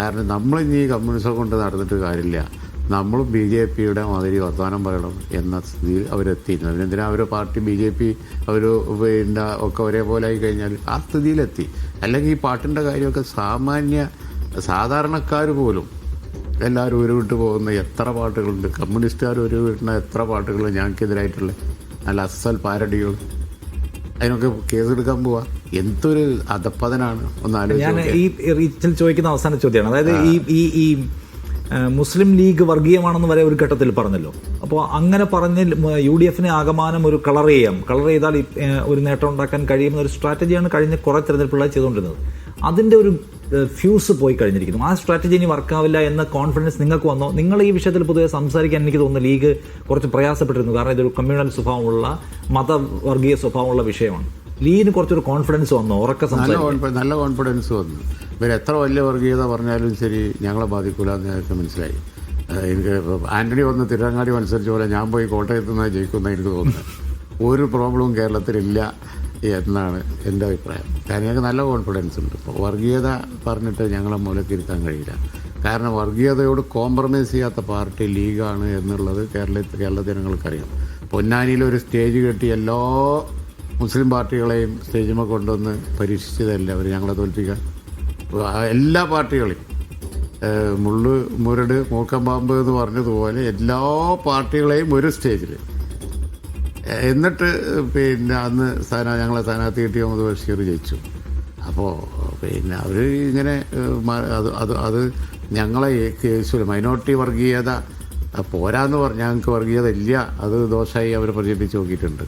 കാരണം നമ്മളിനി കമ്മ്യൂണിസം കൊണ്ട് നടന്നിട്ട് കാര്യമില്ല. നമ്മളും ബി ജെ പിയുടെ മാതിരി വർത്തമാനം പറയണം എന്ന സ്ഥിതിയിൽ അവരെത്തിയിരുന്നു. അതിനെന്തിനാ അവരെ പാർട്ടി ബി ജെ പി അവർ പിന്നെ ഒക്കെ ഒരേപോലെ ആയി കഴിഞ്ഞാൽ ആ സ്ഥിതിയിലെത്തി. അല്ലെങ്കിൽ ഈ പാട്ടിന്റെ കാര്യമൊക്കെ സാമാന്യ സാധാരണക്കാർ പോലും എല്ലാവരും ഒരു വിട്ട് പോകുന്ന എത്ര പാട്ടുകളുണ്ട്. കമ്മ്യൂണിസ്റ്റുകാർ ഒരു വീട്ടിന് എത്ര പാട്ടുകൾ ഞങ്ങൾക്കെതിരായിട്ടുള്ള നല്ല അസൽ പാരഡികൾ അതിനൊക്കെ കേസെടുക്കാൻ പോവാ. എന്തൊരു അധപ്പതനാണ്? ഒന്ന് ഞാൻ ഈ റീച്ചിൽ ചോദിക്കുന്ന അവസാന ചോദ്യമാണ്. അതായത് ഈ ഈ ഈ മുസ്ലിം ലീഗ് വർഗീയമാണെന്ന് വരെ ഒരു ഘട്ടത്തിൽ പറഞ്ഞല്ലോ. അപ്പോൾ അങ്ങനെ പറഞ്ഞ് യു ഡി എഫിനെ ആകമാനം ഒരു കളർ ചെയ്യാം. കളർ ചെയ്താൽ ഒരു നേട്ടം ഉണ്ടാക്കാൻ കഴിയുന്ന ഒരു സ്ട്രാറ്റജിയാണ് കഴിഞ്ഞ കുറേ തെരഞ്ഞെടുപ്പുകളായി ചെയ്തുകൊണ്ടിരുന്നത്. അതിന്റെ ഒരു ഫ്യൂസ് പോയി കഴിഞ്ഞിരിക്കുന്നു. ആ സ്ട്രാറ്റജി ഇനി വർക്കാവില്ല എന്ന കോൺഫിഡൻസ് നിങ്ങൾക്ക് വന്നോ? നിങ്ങൾ ഈ വിഷയത്തിൽ പൊതുവെ സംസാരിക്കാൻ എനിക്ക് തോന്നുന്നു ലീഗ് കുറച്ച് പ്രയാസപ്പെട്ടിരുന്നു. കാരണം ഇതൊരു കമ്മ്യൂണൽ സ്വഭാവമുള്ള മതവർഗീയ സ്വഭാവമുള്ള വിഷയമാണ്. ലീഗിന് കുറച്ചൊരു കോൺഫിഡൻസ് വന്നോ? ഉറക്ക നല്ല നല്ല കോൺഫിഡൻസ് വന്നു. ഇവർ എത്ര വലിയ വർഗീയത പറഞ്ഞാലും ശരി ഞങ്ങളെ ബാധിക്കൂല എന്ന് ഞങ്ങൾക്ക് മനസ്സിലായി. എനിക്ക് ആന്റണി വന്ന തിരുവങ്ങാടി മത്സരിച്ച പോലെ ഞാൻ പോയി കോട്ടയത്ത് നിന്ന് ജയിക്കുന്ന എനിക്ക് തോന്നുന്നു ഒരു പ്രോബ്ലവും കേരളത്തിലില്ല. എന്നാണ് എന്റെ അഭിപ്രായം. കാരണം ഞങ്ങൾക്ക് നല്ല കോൺഫിഡൻസ് ഉണ്ട്. ഇപ്പോൾ വർഗീയത പറഞ്ഞിട്ട് ഞങ്ങളെ മൂലക്കിരുത്താൻ കഴിയില്ല. കാരണം വർഗീയതയോട് കോംപ്രമൈസ് ചെയ്യാത്ത പാർട്ടി ലീഗാണ് എന്നുള്ളത് കേരള കേരള ജനങ്ങൾക്കറിയാം. പൊന്നാനിയിൽ ഒരു സ്റ്റേജ് കെട്ടി എല്ലാ മുസ്ലിം പാർട്ടികളെയും സ്റ്റേജിമ കൊണ്ടുവന്ന് പരീക്ഷിച്ചതല്ല അവർ ഞങ്ങളെ തോൽപ്പിക്കാൻ? എല്ലാ പാർട്ടികളെയും. മുള്ള് മുരട് മൂക്കമ്പാമ്പ് എന്ന് പറഞ്ഞതുപോലെ എല്ലാ പാർട്ടികളെയും ഒരു സ്റ്റേജിൽ എന്നിട്ട് പിന്നെ അന്ന് സ്ഥാനാ ഞങ്ങളെ സ്ഥാനാർത്ഥി കിട്ടിയ മുഹമ്മദ് ബഷീർ ജയിച്ചു. അപ്പോൾ പിന്നെ അവർ ഇങ്ങനെ അത് അത് അത് ഞങ്ങളെ കേസിൽ മൈനോറിറ്റി വർഗീയത പോരാന്ന് പറഞ്ഞു ഞങ്ങൾക്ക് വർഗീയത ഇല്ല അത് ദോഷമായി അവർ പ്രചരിപ്പിച്ച് നോക്കിയിട്ടുണ്ട്.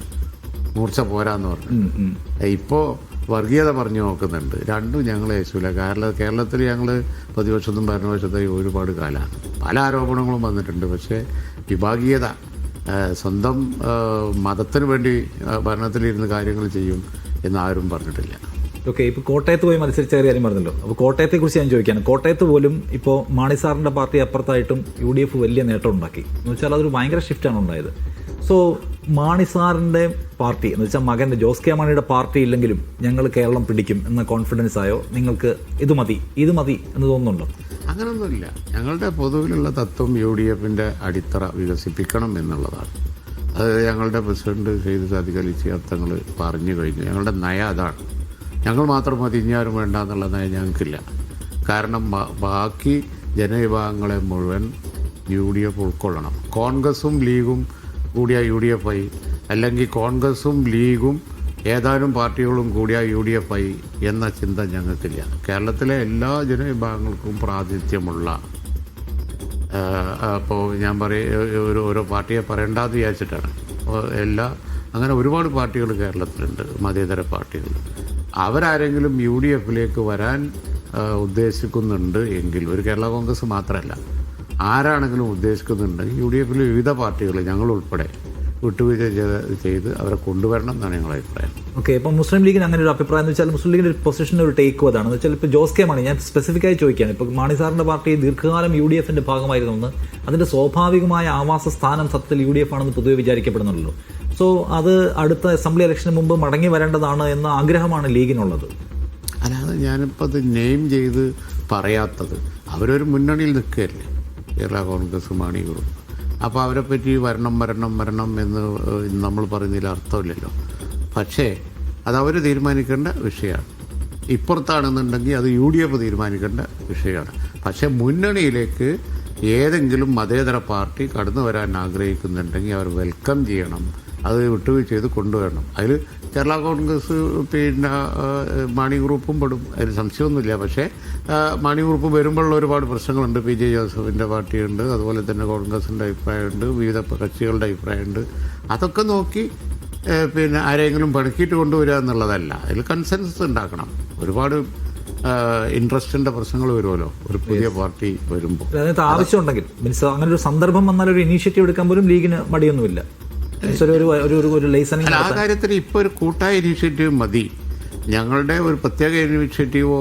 മൂർച്ച പോരാന്ന് പറഞ്ഞു. ഇപ്പോൾ വർഗീയത പറഞ്ഞു നോക്കുന്നുണ്ട്. രണ്ടും ഞങ്ങൾ യേശുവില്ല കേരള കേരളത്തിൽ ഞങ്ങൾ പ്രതിപക്ഷത്തും ഭരണപക്ഷത്തും ഒരുപാട് കാലമാണ് പല ആരോപണങ്ങളും വന്നിട്ടുണ്ട്. പക്ഷേ വിഭാഗീയത സ്വന്തം മതത്തിന് വേണ്ടി ഭരണത്തിലിരുന്ന് കാര്യങ്ങൾ ചെയ്യും എന്നാരും പറഞ്ഞിട്ടില്ല. ഓക്കെ ഇപ്പോൾ കോട്ടയത്ത് പോയി മത്സരിച്ച കാര്യം പറഞ്ഞല്ലോ. അപ്പോൾ കോട്ടയത്തെ കുറിച്ച് ഞാൻ ചോദിക്കാണ്. കോട്ടയത്ത് പോലും ഇപ്പോൾ മാണി സാറിന്റെ പാർട്ടി അപ്പുറത്തായിട്ടും യു ഡി എഫ് വലിയ നേട്ടം ഉണ്ടാക്കി. എന്ന് വെച്ചാൽ അതൊരു ഭയങ്കര ഷിഫ്റ്റാണ് ഉണ്ടായത്. സോ മാണി സാറിന്റെ പാർട്ടി എന്ന് വെച്ചാൽ മകന്റെ ജോസ് കെ മാണിയുടെ പാർട്ടി ഇല്ലെങ്കിലും ഞങ്ങൾ കേരളം പിടിക്കും എന്ന കോൺഫിഡൻസ് ആയോ? നിങ്ങൾക്ക് ഇത് മതി ഇത് മതി എന്ന് തോന്നുന്നുണ്ടോ? അങ്ങനൊന്നുമില്ല. ഞങ്ങളുടെ പൊതുവിലുള്ള തത്വം യു ഡി എഫിന്റെ അടിത്തറ വികസിപ്പിക്കണം എന്നുള്ളതാണ്. അത് ഞങ്ങളുടെ പ്രസിഡന്റ് ചെയ്ത് സാധിക്കലിച്ച തങ്ങൾ പറഞ്ഞു കഴിഞ്ഞു. ഞങ്ങളുടെ നയ അതാണ്. ഞങ്ങൾ മാത്രം മതി വേണ്ട എന്നുള്ള നയം ഞങ്ങൾക്കില്ല. കാരണം ബാക്കി ജനവിഭാഗങ്ങളെ മുഴുവൻ യു ഡി എഫ് ഉൾക്കൊള്ളണം. കോൺഗ്രസും ലീഗും കൂടിയ യു ഡി എഫ് ആയി. അല്ലെങ്കിൽ കോൺഗ്രസും ലീഗും ഏതാനും പാർട്ടികളും കൂടിയ യു ഡി എഫ് ആയി എന്ന ചിന്ത ഞങ്ങൾക്കില്ല. കേരളത്തിലെ എല്ലാ ജനവിഭാഗങ്ങൾക്കും പ്രാതിനിധ്യമുള്ള അപ്പോൾ ഞാൻ പറയും ഒരു ഓരോ പാർട്ടിയെ പറയണ്ടെന്ന് വിചാരിച്ചിട്ടാണ്. എല്ലാ അങ്ങനെ ഒരുപാട് പാർട്ടികൾ കേരളത്തിലുണ്ട് മതേതര പാർട്ടികൾ. അവരാരെങ്കിലും യു ഡി എഫിലേക്ക് വരാൻ ഉദ്ദേശിക്കുന്നുണ്ട് എങ്കിൽ ഒരു കേരള കോൺഗ്രസ് മാത്രമല്ല ആരാണെങ്കിലും ഉദ്ദേശിക്കുന്നുണ്ടെങ്കിൽ യു ഡി എഫിൽ വിവിധ പാർട്ടികൾ ഞങ്ങൾ ഉൾപ്പെടെ വിട്ടുവീഴ്ച ചെയ്ത് ചെയ്ത് അവരെ കൊണ്ടുവരണം എന്നാണ് ഞങ്ങളുടെ അഭിപ്രായം. ഓക്കെ ഇപ്പം മുസ്ലിം ലീഗിന് അങ്ങനെ ഒരു അഭിപ്രായം എന്ന് വെച്ചാൽ മുസ്ലിം ലീഗിന്റെ ഒരു പൊസിഷൻ ഒരു ടേക്ക് അതാണ്. എന്ന് വെച്ചാൽ ഇപ്പോൾ ജോസ് കെ മാണി ഞാൻ സ്പെസിഫിക്കായി ചോദിക്കുകയാണ്. ഇപ്പോൾ മാണി സാറിന്റെ പാർട്ടി ദീർഘകാലം യു ഡി എഫിന്റെ ഭാഗമായിരുന്നു അതിന്റെ സ്വാഭാവികമായ ആവാസ സ്ഥാനം സത്യത്തിൽ യു ഡി എഫ് ആണെന്ന് പൊതുവെ വിചാരിക്കപ്പെടുന്നുള്ളൂ സോ അത് അടുത്ത അസംബ്ലി ഇലക്ഷന് മുമ്പ് മടങ്ങി വരേണ്ടതാണ് എന്ന ആഗ്രഹമാണ് ലീഗിനുള്ളത്. അല്ലാതെ ഞാനിപ്പോൾ അത് നെയിം ചെയ്ത് പറയാത്തത് അവരൊരു മുന്നണിയിൽ നിൽക്കുകയല്ലേ? കേരള കോൺഗ്രസ് മാണി ഗ്രൂപ്പ് അപ്പോൾ അവരെ പറ്റി വരണം വരണം വരണം എന്ന് നമ്മൾ പറയുന്നതിൽ അർത്ഥമില്ലല്ലോ. പക്ഷേ അത് അവർ തീരുമാനിക്കേണ്ട വിഷയമാണ്. ഇപ്പുറത്താണെന്നുണ്ടെങ്കിൽ അത് യു ഡി എഫ് തീരുമാനിക്കേണ്ട വിഷയമാണ്. പക്ഷേ മുന്നണിയിലേക്ക് ഏതെങ്കിലും മതേതര പാർട്ടി കടന്നു വരാൻ ആഗ്രഹിക്കുന്നുണ്ടെങ്കിൽ അവർ വെൽക്കം ചെയ്യണം. അത് വിട്ടുവീഴ്ച ചെയ്ത് കൊണ്ടുവരണം. അതിൽ കേരള കോൺഗ്രസ് പിന്നെ മാണി ഗ്രൂപ്പും പെടും. അതിന് സംശയമൊന്നുമില്ല. പക്ഷേ മാണി ഗ്രൂപ്പ് വരുമ്പോഴുള്ള ഒരുപാട് പ്രശ്നങ്ങളുണ്ട്. പി ജെ ജോസഫിന്റെ പാർട്ടിയുണ്ട്. അതുപോലെ തന്നെ കോൺഗ്രസിന്റെ അഭിപ്രായമുണ്ട്. വിവിധ കക്ഷികളുടെ അഭിപ്രായമുണ്ട്. അതൊക്കെ നോക്കി പിന്നെ ആരെങ്കിലും പടുക്കിയിട്ട് കൊണ്ടുവരിക എന്നുള്ളതല്ല. അതിൽ കൺസെൻസസ് ഉണ്ടാക്കണം. ഒരുപാട് ഇൻട്രസ്റ്റിന്റെ പ്രശ്നങ്ങൾ വരുമല്ലോ ഒരു പുതിയ പാർട്ടി വരുമ്പോൾ. അതിനകത്ത് ആവശ്യമുണ്ടെങ്കിൽ മീൻസ് അങ്ങനെ ഒരു സന്ദർഭം വന്നാൽ ഒരു ഇനീഷ്യേറ്റീവ് എടുക്കാൻ പോലും ലീഗിന് മടിയൊന്നുമില്ല. ആ കാര്യത്തിൽ ഇപ്പോൾ ഒരു കൂട്ടായ ഇനീഷ്യേറ്റീവ് മതി. ഞങ്ങളുടെ ഒരു പ്രത്യേക ഇനീഷ്യേറ്റീവോ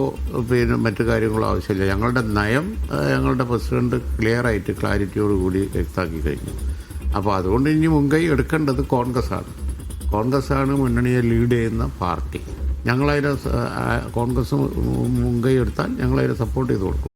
പിന്നെ മറ്റു കാര്യങ്ങളോ ആവശ്യമില്ല. ഞങ്ങളുടെ നയം ഞങ്ങളുടെ പ്രസിഡന്റ് ക്ലിയർ ആയിട്ട് ക്ലാരിറ്റിയോട് കൂടി വ്യക്തമാക്കി കഴിഞ്ഞു. അപ്പോൾ അതുകൊണ്ട് ഇനി മുൻകൈ എടുക്കേണ്ടത് കോൺഗ്രസ് ആണ് കോൺഗ്രസ് ആണ് മുന്നണിയെ ലീഡ് ചെയ്യുന്ന പാർട്ടി. ഞങ്ങളതിനെ കോൺഗ്രസ് മുൻകൈ എടുത്താൽ ഞങ്ങളതിനെ സപ്പോർട്ട് ചെയ്ത് കൊടുക്കും.